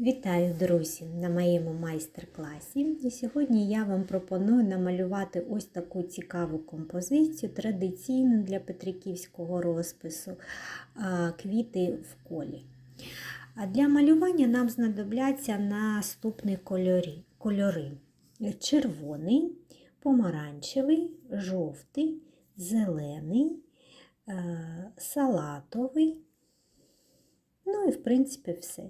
Вітаю, друзі, на моєму майстер-класі. І сьогодні я вам пропоную намалювати ось таку цікаву композицію, традиційну для петриківського розпису квіти в колі. А для малювання нам знадобляться наступні кольори. кольори: червоний, помаранчевий, жовтий, зелений, салатовий. Ну і, в принципі, все.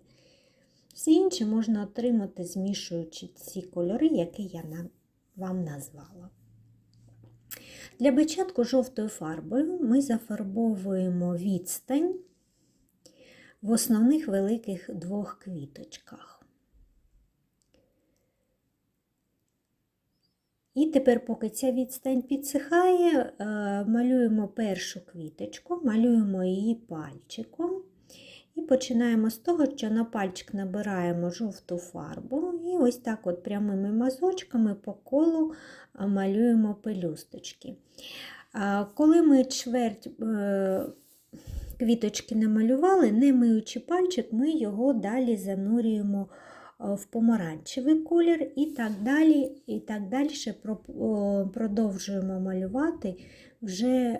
Всі інші можна отримати, змішуючи ці кольори, які я вам назвала. Для початку жовтою фарбою ми зафарбовуємо відстань в основних великих двох квіточках. І тепер, поки ця відстань підсихає, малюємо першу квіточку, малюємо її пальчиком. І починаємо з того, що на пальчик набираємо жовту фарбу, і ось так от прямими мазочками по колу малюємо пелюсточки. Коли ми чверть е, квіточки намалювали, не миючи пальчик, ми його далі занурюємо в помаранчевий колір і так далі і так далі продовжуємо малювати вже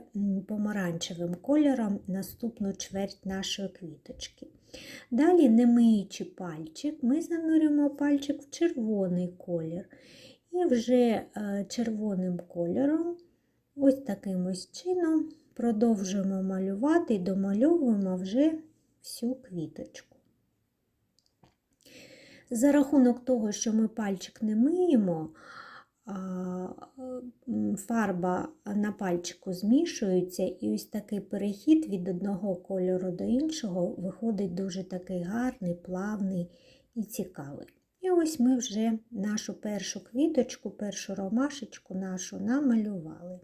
помаранчевим кольором наступну чверть нашої квіточки. Далі, не миючи пальчик, ми занурюємо пальчик в червоний колір. І вже е, червоним кольором, ось таким ось чином, продовжуємо малювати і домальовуємо вже всю квіточку. За рахунок того, що ми пальчик не миємо, фарба на пальчику змішується, і ось такий перехід від одного кольору до іншого виходить дуже такий гарний, плавний і цікавий. І ось ми вже нашу першу квіточку, першу ромашечку нашу намалювали.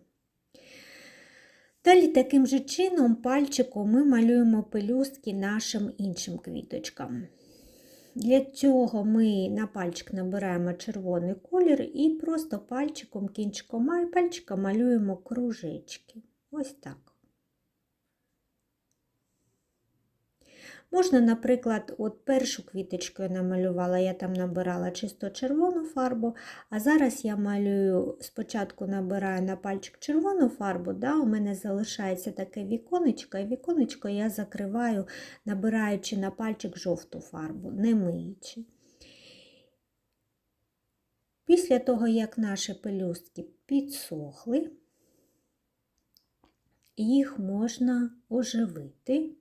Далі таким же чином пальчиком ми малюємо пелюстки нашим іншим квіточкам. Для цього ми на пальчик набираємо червоний колір і просто пальчиком, кінчиком пальчика малюємо кружечки. Ось так. Можна, наприклад, от першу квіточку намалювала, я там набирала чисто червону фарбу, а зараз я малюю, спочатку набираю на пальчик червону фарбу, да, у мене залишається таке віконечко, і віконечко я закриваю, набираючи на пальчик жовту фарбу, не миючи. Після того, як наші пелюстки підсохли, їх можна оживити.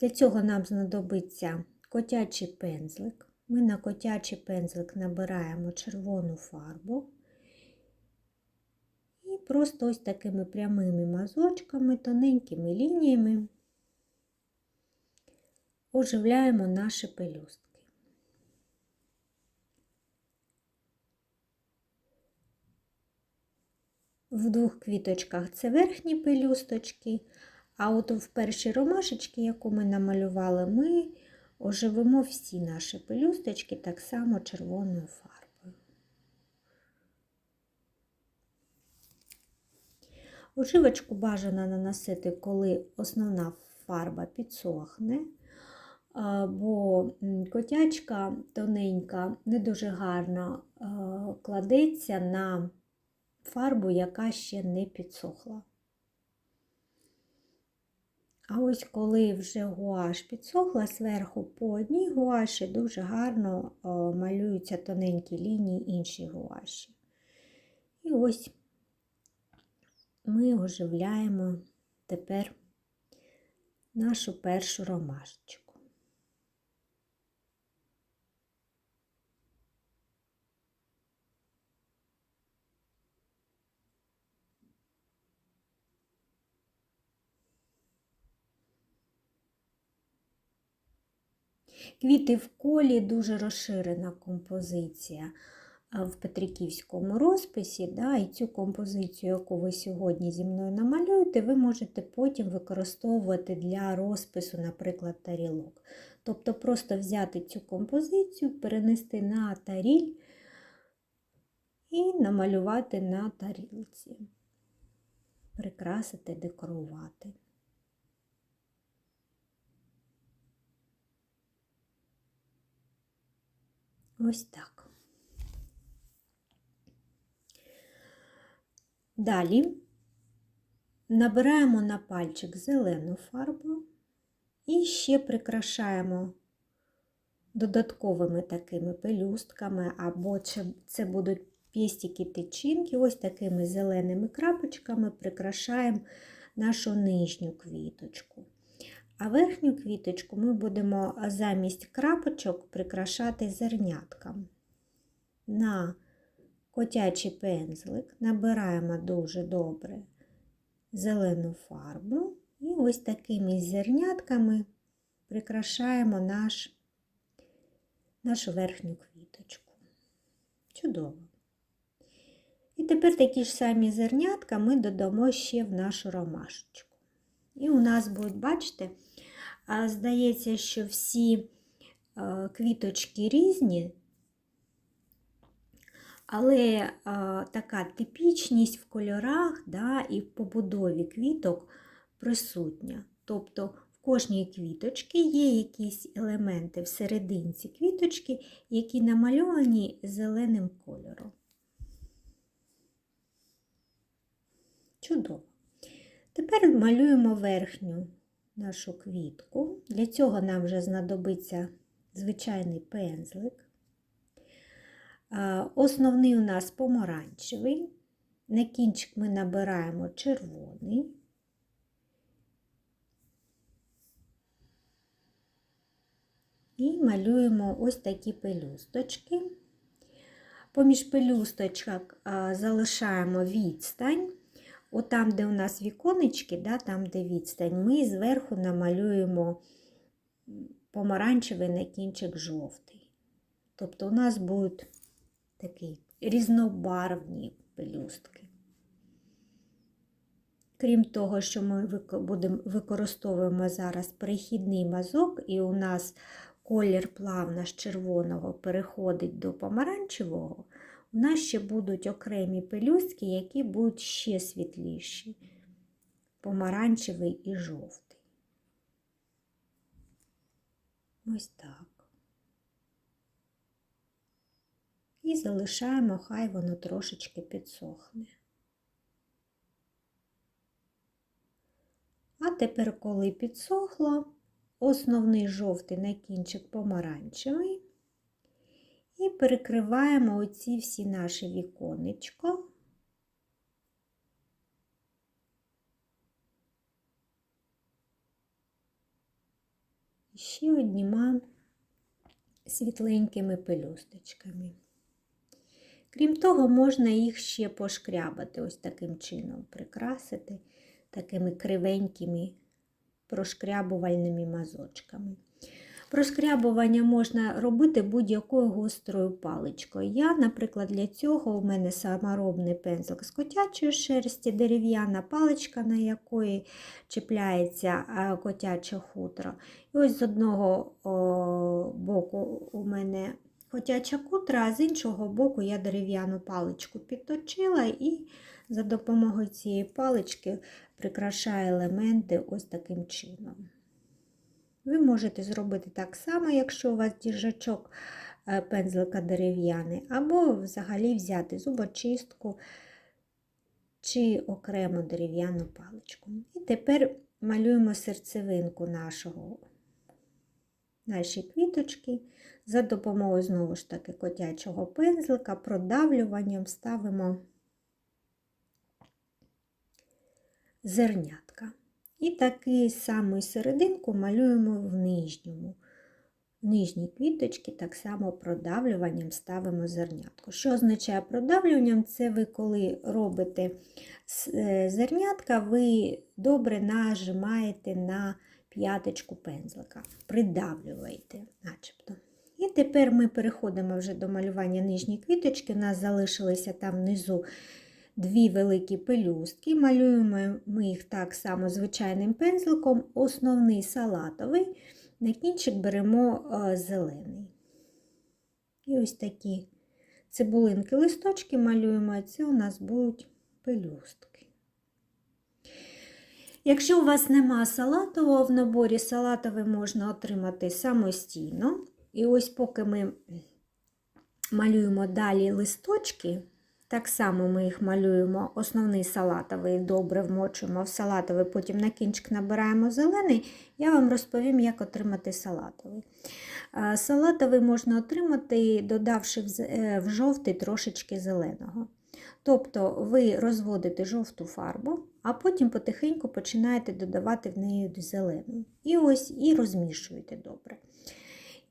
Для цього нам знадобиться котячий пензлик. Ми на котячий пензлик набираємо червону фарбу і просто ось такими прямими мазочками, тоненькими лініями оживляємо наші пелюстки. В двох квіточках це верхні пелюсточки, а от в першій ромашечці, яку ми намалювали, ми оживимо всі наші пелюсточки так само червоною фарбою. Оживочку бажано наносити, коли основна фарба підсохне, бо котячка тоненька не дуже гарно кладеться на фарбу, яка ще не підсохла. А ось коли вже гуаш підсохла зверху по одній гуаші, дуже гарно малюються тоненькі лінії інші гуаші. І ось ми оживляємо тепер нашу першу ромашечку. Квіти в колі дуже розширена композиція в Петриківському розписі. Да, І цю композицію, яку ви сьогодні зі мною намалюєте, ви можете потім використовувати для розпису, наприклад, тарілок. Тобто просто взяти цю композицію, перенести на таріль і намалювати на тарілці, прикрасити, декорувати. Ось так. Далі набираємо на пальчик зелену фарбу і ще прикрашаємо додатковими такими пелюстками, або це будуть пістики тичинки, ось такими зеленими крапочками прикрашаємо нашу нижню квіточку. А верхню квіточку ми будемо замість крапочок прикрашати зернятком. На котячий пензлик набираємо дуже добре зелену фарбу і ось такими зернятками прикрашаємо наш, нашу верхню квіточку. Чудово. І тепер такі ж самі зернятка ми додамо ще в нашу ромашечку. І у нас будуть, бачите, здається, що всі квіточки різні, але така типічність в кольорах да, і в побудові квіток присутня. Тобто в кожній квіточці є якісь елементи всерединці квіточки, які намальовані зеленим кольором. Чудово. Тепер малюємо верхню нашу квітку. Для цього нам вже знадобиться звичайний пензлик. Основний у нас помаранчевий. На кінчик ми набираємо червоний. І малюємо ось такі пелюсточки. Поміж пелюсточок залишаємо відстань. Отам, де у нас віконечки, да, там, де відстань, ми зверху намалюємо помаранчевий на кінчик жовтий. Тобто у нас будуть такі різнобарвні пелюстки. Крім того, що ми використовуємо зараз перехідний мазок, і у нас колір плавно з червоного переходить до помаранчевого, у нас ще будуть окремі пелюстки, які будуть ще світліші, помаранчевий і жовтий. Ось так. І залишаємо, хай воно трошечки підсохне. А тепер, коли підсохло, основний жовтий на кінчик помаранчевий, і перекриваємо оці всі наші віконечко. Ще одніма світленькими пелюсточками. Крім того, можна їх ще пошкрябати, ось таким чином, прикрасити такими кривенькими прошкрябувальними мазочками. Прошкрябування можна робити будь-якою гострою паличкою. Я, наприклад, для цього у мене саморобний пензлик з котячої шерсті, дерев'яна паличка, на якої чіпляється котяче хутро. І ось з одного боку у мене котяча кутра, а з іншого боку я дерев'яну паличку підточила і за допомогою цієї палички прикрашаю елементи ось таким чином. Ви можете зробити так само, якщо у вас діжачок е, пензлика дерев'яний, або взагалі взяти зубочистку чи окрему дерев'яну паличку. І тепер малюємо серцевинку нашого, нашої квіточки. За допомогою, знову ж таки, котячого пензлика, продавлюванням ставимо зернятка. І таку саму серединку малюємо в нижньому. В нижній квіточці так само продавлюванням ставимо зернятку. Що означає продавлюванням? Це ви, коли робите е, зернятка, ви добре нажимаєте на п'яточку пензлика, придавлюєте, начебто. І тепер ми переходимо вже до малювання нижньої квіточки. У нас залишилися там внизу дві великі пелюстки. Малюємо ми їх так само звичайним пензликом, основний салатовий, на кінчик беремо е, зелений. І ось такі цибулинки листочки малюємо, а це у нас будуть пелюстки. Якщо у вас нема салатового, в наборі салатовий можна отримати самостійно. І ось поки ми малюємо далі листочки. Так само ми їх малюємо. Основний салатовий добре вмочуємо в салатовий, потім на кінчик набираємо зелений. Я вам розповім, як отримати салатовий. Е, Салатовий можна отримати, додавши е, в жовтий трошечки зеленого. Тобто ви розводите жовту фарбу, а потім потихеньку починаєте додавати в неї зелену. І ось і розмішуєте добре.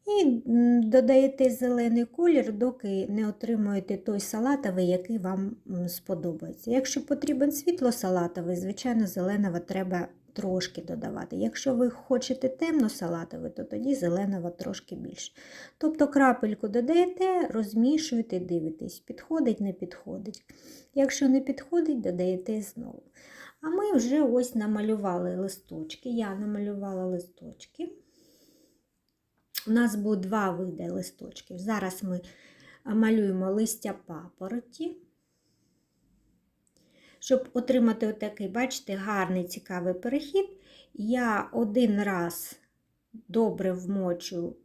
І додаєте зелений колір, доки не отримуєте той салатовий, який вам сподобається. Якщо потрібен світло-салатовий, звичайно, зеленого треба трошки додавати. Якщо ви хочете темно-салатовий, то тоді зеленого трошки більше. Тобто крапельку додаєте, розмішуєте, дивитесь, підходить, не підходить. Якщо не підходить, додаєте знову. А ми вже ось намалювали листочки. Я намалювала листочки. У нас було два види листочків. Зараз ми малюємо листя папороті. Щоб отримати отакий, бачите, гарний цікавий перехід, я один раз добре вмочу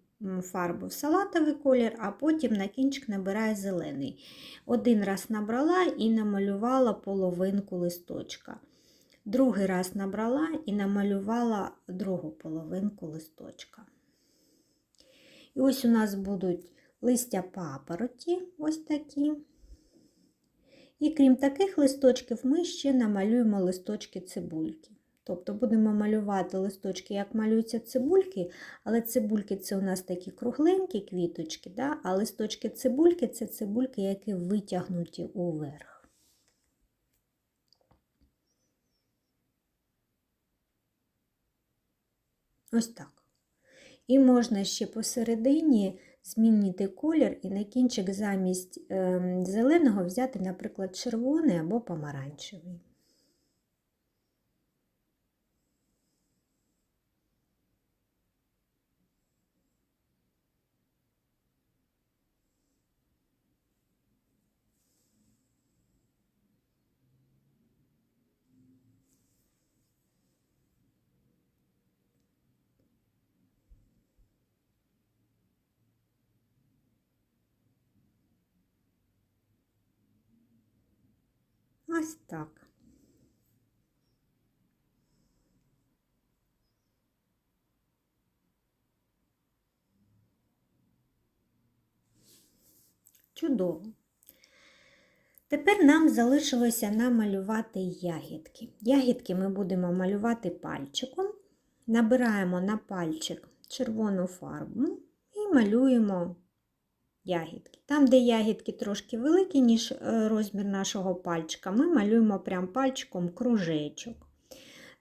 фарбу в салатовий колір, а потім на кінчик набираю зелений. Один раз набрала і намалювала половинку листочка. Другий раз набрала і намалювала другу половинку листочка. І ось у нас будуть листя папороті, ось такі. І крім таких листочків, ми ще намалюємо листочки цибульки. Тобто будемо малювати листочки, як малюються цибульки, але цибульки це у нас такі кругленькі квіточки, да? а листочки цибульки це цибульки, які витягнуті уверх. Ось так. І можна ще посередині змінити колір і на кінчик замість ем, зеленого взяти, наприклад, червоний або помаранчевий. Ось так. Чудово. Тепер нам залишилося намалювати ягідки. Ягідки ми будемо малювати пальчиком. Набираємо на пальчик червону фарбу і малюємо ягідки. Там, де ягідки трошки великі, ніж е, розмір нашого пальчика, ми малюємо прям пальчиком кружечок.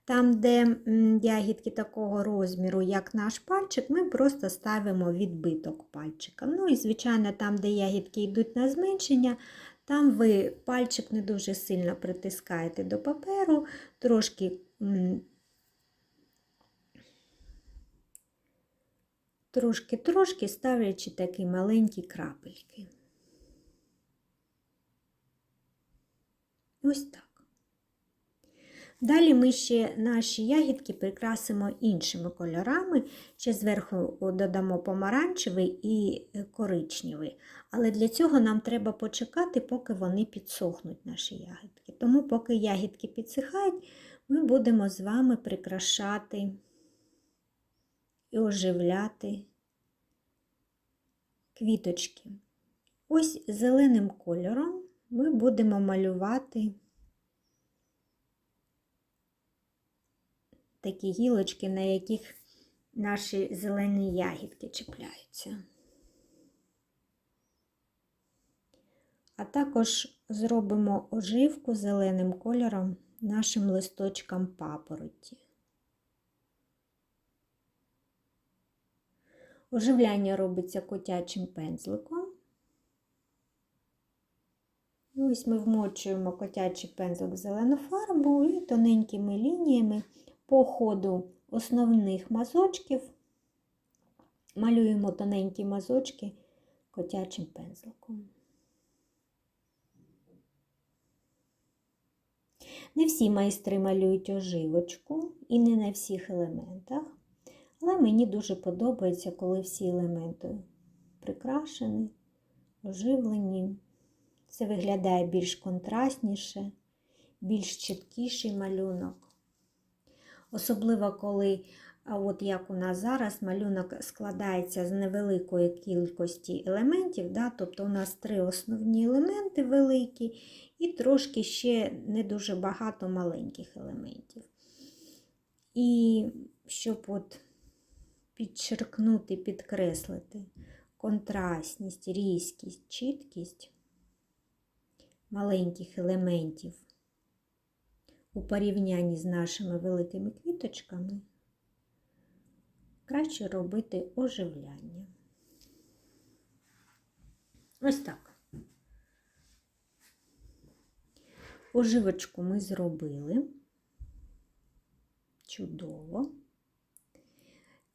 Там, де ягідки такого розміру, як наш пальчик, ми просто ставимо відбиток пальчика. Ну і, звичайно, там, де ягідки йдуть на зменшення, там ви пальчик не дуже сильно притискаєте до паперу, трошки трошки-трошки ставлячи такі маленькі крапельки. Ось так. Далі ми ще наші ягідки прикрасимо іншими кольорами, ще зверху додамо помаранчевий і коричневий. Але для цього нам треба почекати, поки вони підсохнуть, наші ягідки. Тому, поки ягідки підсихають, ми будемо з вами прикрашати і оживляти квіточки. Ось зеленим кольором ми будемо малювати такі гілочки, на яких наші зелені ягідки чіпляються. А також зробимо оживку зеленим кольором нашим листочкам папороті. Оживляння робиться котячим пензликом. І ось ми вмочуємо котячий пензлик в зелену фарбу і тоненькими лініями по ходу основних мазочків малюємо тоненькі мазочки котячим пензликом. Не всі майстри малюють оживочку і не на всіх елементах. Але мені дуже подобається, коли всі елементи прикрашені оживлені. Це виглядає більш контрастніше, більш чіткіший малюнок. Особливо, коли, от як у нас зараз, малюнок складається з невеликої кількості елементів, да? тобто у нас три основні елементи великі, і трошки ще не дуже багато маленьких елементів. І щоб от підчеркнути, підкреслити контрастність, різкість, чіткість маленьких елементів у порівнянні з нашими великими квіточками, краще робити оживляння. Ось так. Оживочку ми зробили. Чудово.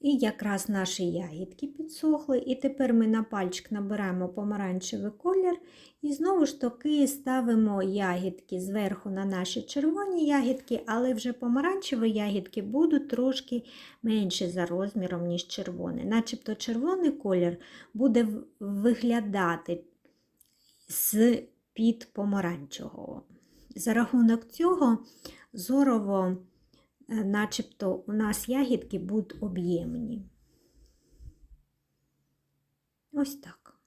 І якраз наші ягідки підсохли. І тепер ми на пальчик набираємо помаранчевий колір і знову ж таки ставимо ягідки зверху на наші червоні ягідки, але вже помаранчеві ягідки будуть трошки менші за розміром, ніж червоний. Начебто червоний колір буде виглядати з під помаранчевого. За рахунок цього зорово начебто у нас ягідки будуть об'ємні. Ось так.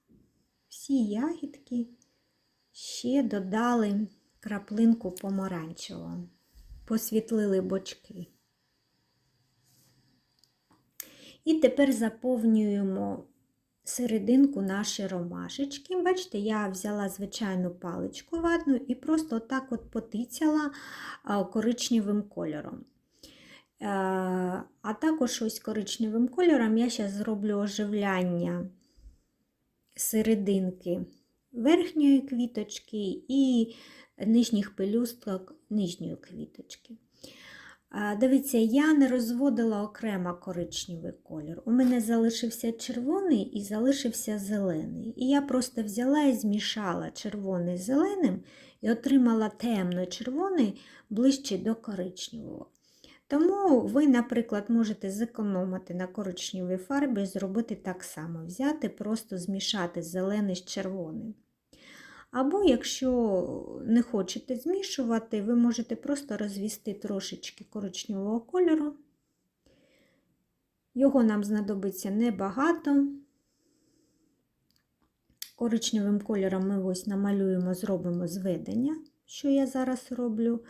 Всі ягідки ще додали краплинку помаранчевого, посвітлили бочки. І тепер заповнюємо серединку наші ромашечки. Бачите, я взяла звичайну паличку ватну і просто отак от потицяла коричневим кольором. А також ось коричневим кольором я зараз зроблю оживляння серединки верхньої квіточки і нижніх пелюсток нижньої квіточки. Дивіться, я не розводила окремо коричневий колір. У мене залишився червоний і залишився зелений. І я просто взяла і змішала червоний з зеленим і отримала темно-червоний ближче до коричневого. Тому ви, наприклад, можете зекономити на коричневій фарбі, і зробити так само, взяти, просто змішати зелений з червоним. Або, якщо не хочете змішувати, ви можете просто розвісти трошечки коричневого кольору. Його нам знадобиться небагато. Коричневим кольором ми ось намалюємо, зробимо зведення, що я зараз роблю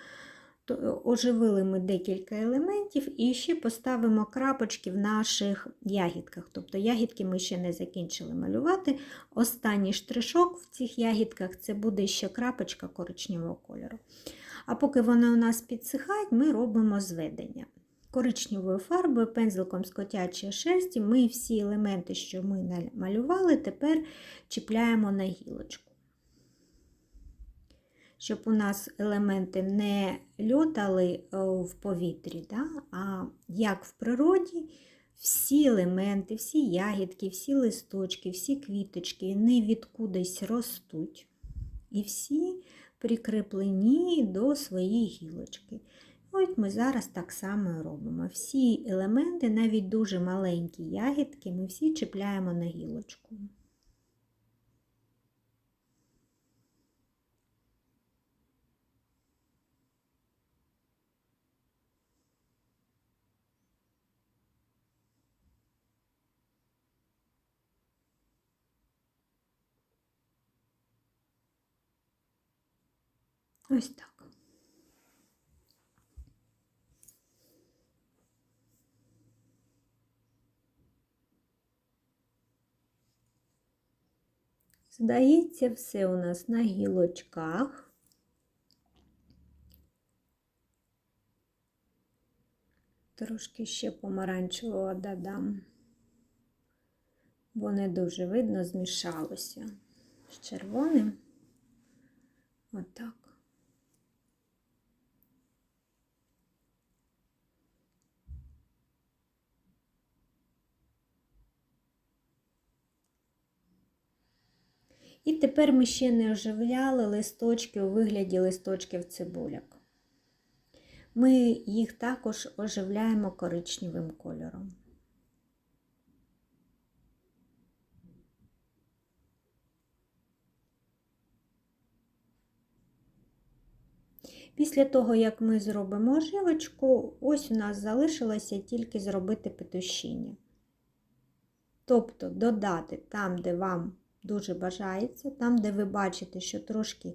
оживили ми декілька елементів і ще поставимо крапочки в наших ягідках. Тобто ягідки ми ще не закінчили малювати. Останній штришок в цих ягідках це буде ще крапочка коричневого кольору. А поки вони у нас підсихають, ми робимо зведення. Коричневою фарбою, пензликом з котячої шерсті, ми всі елементи, що ми малювали, тепер чіпляємо на гілочку щоб у нас елементи не льотали е, в повітрі, да? а як в природі всі елементи, всі ягідки, всі листочки, всі квіточки не відкудись ростуть. І всі прикріплені до своєї гілочки. От ми зараз так само робимо. Всі елементи, навіть дуже маленькі ягідки, ми всі чіпляємо на гілочку. Ось так. Здається, все у нас на гілочках. Трошки ще помаранчевого додам, бо не дуже видно змішалося з червоним. Отак. І тепер ми ще не оживляли листочки у вигляді листочків цибуляк. Ми їх також оживляємо коричневим кольором. Після того, як ми зробимо оживочку, ось у нас залишилося тільки зробити петушіння. Тобто додати там, де вам дуже бажається, там, де ви бачите, що трошки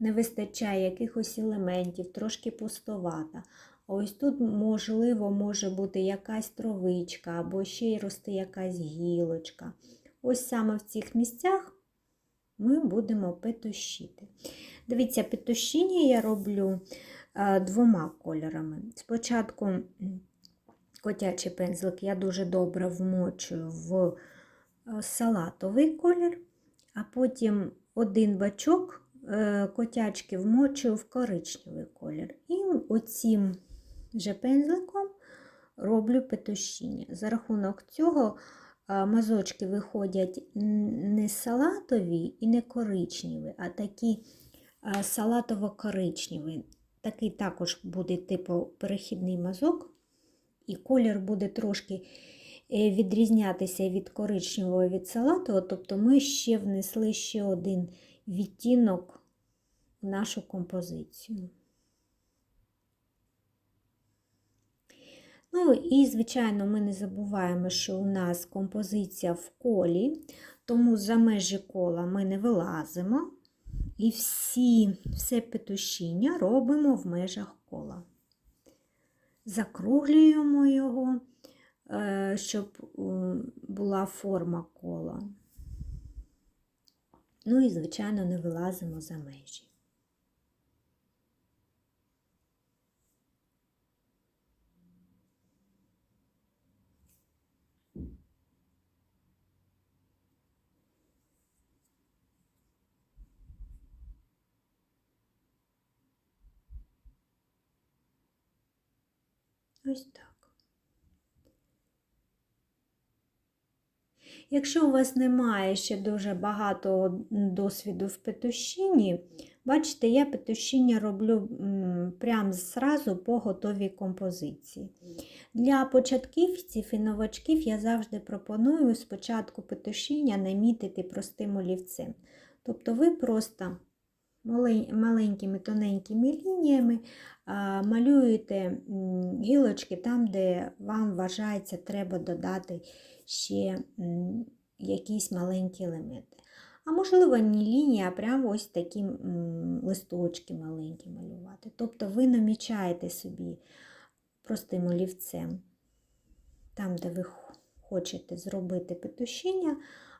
не вистачає якихось елементів, трошки пустовата. Ось тут, можливо, може бути якась травичка, або ще й рости якась гілочка. Ось саме в цих місцях ми будемо петушити. Дивіться, петушіння я роблю а, двома кольорами. Спочатку котячий пензлик я дуже добре вмочую в салатовий колір, а потім один бачок е, котячки вмочую в коричневий колір. І оцім же пензликом роблю петушіння. За рахунок цього мазочки виходять не салатові і не коричневі, а такі салатово-коричневі. Такий також буде типу перехідний мазок, і колір буде трошки е, відрізнятися від коричневого від салатового, тобто ми ще внесли ще один відтінок в нашу композицію. Ну і, звичайно, ми не забуваємо, що у нас композиція в колі, тому за межі кола ми не вилазимо. І всі, все петушіння робимо в межах кола. Закруглюємо його, е, щоб була форма кола. Ну і, звичайно, не вилазимо за межі. Ось так. Якщо у вас немає ще дуже багато досвіду в петушині, бачите, я петушіння роблю прямо зразу по готовій композиції. Для початківців і новачків я завжди пропоную спочатку петушіння намітити простим олівцем. Тобто ви просто маленькими тоненькими лініями малюєте гілочки там, де вам вважається, треба додати ще якісь маленькі елементи. А можливо, не лінії, а прямо ось такі листочки маленькі малювати. Тобто ви намічаєте собі простим олівцем, там, де ви хочете зробити петушіння,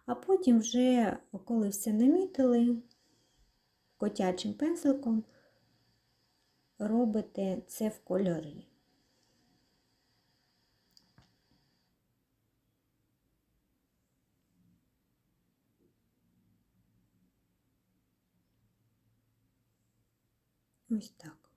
а потім вже, коли все намітили, котячим пензликом робите це в кольори. Ось так.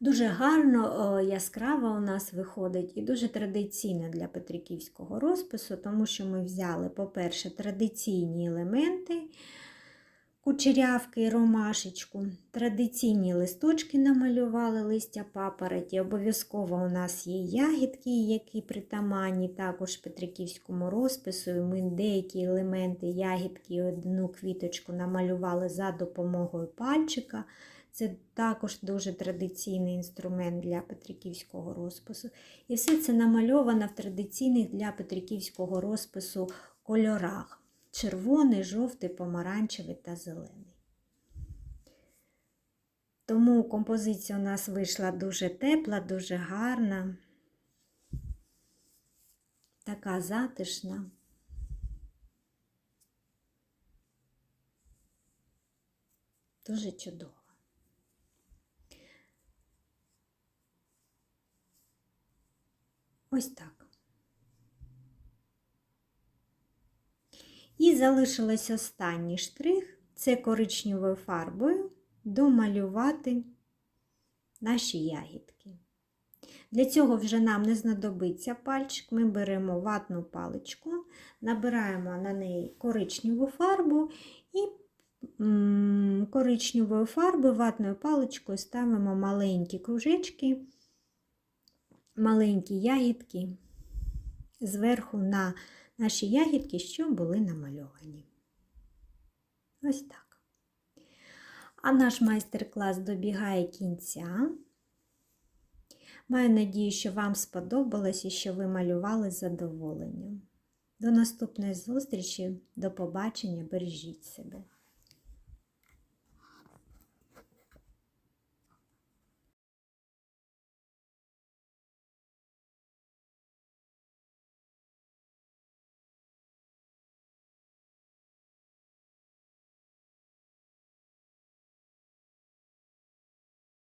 Дуже гарно, яскраво у нас виходить і дуже традиційно для петриківського розпису, тому що ми взяли, по-перше, традиційні елементи кучерявки ромашечку. Традиційні листочки намалювали листя папороті. Обов'язково у нас є ягідки, які притаманні також Петриківському розпису. Ми деякі елементи ягідки одну квіточку намалювали за допомогою пальчика. Це також дуже традиційний інструмент для Петриківського розпису. І все це намальовано в традиційних для Петриківського розпису кольорах червоний, жовтий, помаранчевий та зелений. Тому композиція у нас вийшла дуже тепла, дуже гарна, така затишна. Дуже чудова. Ось так. І залишилось останній штрих це коричневою фарбою домалювати наші ягідки. Для цього вже нам не знадобиться пальчик, ми беремо ватну паличку, набираємо на неї коричневу фарбу і коричневою фарбою ватною паличкою ставимо маленькі кружечки, маленькі ягідки зверху на наші ягідки, що були намальовані. Ось так. А наш майстер-клас добігає кінця. Маю надію, що вам сподобалось і що ви малювали з задоволенням. До наступної зустрічі, до побачення, бережіть себе.